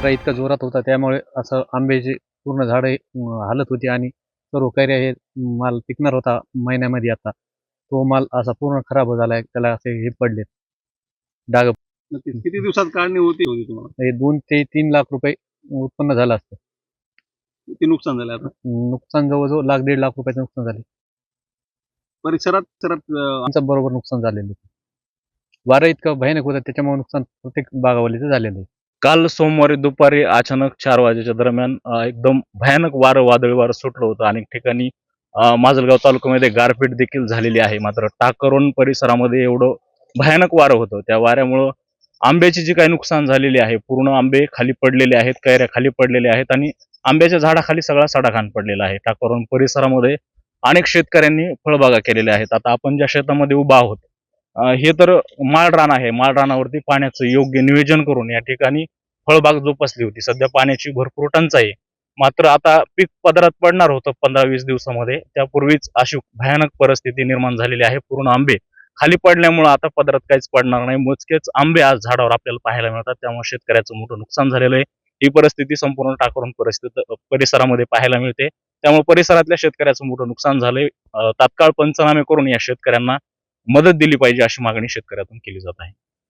वारा इतका जोरात होता त्यामुळे असं आंब्याची पूर्ण झाडं हालत होती आणि सर्व कैऱ्या हे माल पिकणार होता महिन्यामध्ये आता. तो माल असा पूर्ण खराब झालाय त्याला असे हे पडले डाग किती दिवसात काढणी होती होती तुम्हाला? हे दोन ते तीन लाख रुपये उत्पन्न झालं असतं. किती नुकसान झालं आता? नुकसान जवळजवळ लाख दीड लाख रुपयाचं नुकसान झाले. परिसरात परिसरात अं, आमचं बरोबर नुकसान झालेलं आहे. वारं इतकं भयानक होतं त्याच्यामुळे नुकसान प्रत्येक बागावलीचं झालेलं आहे. काल सोमवारी दुपारी अचानक चार वाजेच्या दरम्यान एकदम भयानक वारं वादळी वारं सुटलं होतं. अनेक ठिकाणी माजलगाव तालुक्यामध्ये गारपीट देखील झालेली आहे. मात्र टाकरोन परिसरामध्ये एवढं भयानक वारं होतं. त्या वाऱ्यामुळं आंब्याची जी काही नुकसान झालेली आहे पूर्ण आंबे खाली पडलेले आहेत कैऱ्या खाली पडलेल्या आहेत आणि आंब्याच्या झाडाखाली सगळा सडाखान पडलेला आहे. टाकरोन परिसरामध्ये अनेक शेतकऱ्यांनी फळबागा केलेल्या आहेत. आता आपण ज्या शेतामध्ये उभा आहोत हे तर माळरान आहे. माळरानावरती पाण्याचं योग्य नियोजन करून या ठिकाणी फळबाग जोपासली होती. सध्या पाण्याची भरपूर टंचाई मात्र आता पीक पदरात पडणार होतं पंधरा वीस दिवसामध्ये. त्यापूर्वीच अशी भयानक परिस्थिती निर्माण झालेली आहे. पूर्ण आंबे खाली पडल्यामुळे आता पदरात काहीच पडणार नाही. मोजकेच आंबे आज झाडावर आपल्याला पाहायला मिळतात. त्यामुळे शेतकऱ्याचं मोठं नुकसान झालेलं आहे. ही परिस्थिती संपूर्ण टाकून परिस्थिती परिसरामध्ये पाहायला मिळते. त्यामुळे परिसरातल्या शेतकऱ्याचं मोठं नुकसान झालंय. तात्काळ पंचनामे करून या शेतकऱ्यांना मदत दिली पाहिजे अशी मागणी शेतकऱ्यातून केली जात आहे.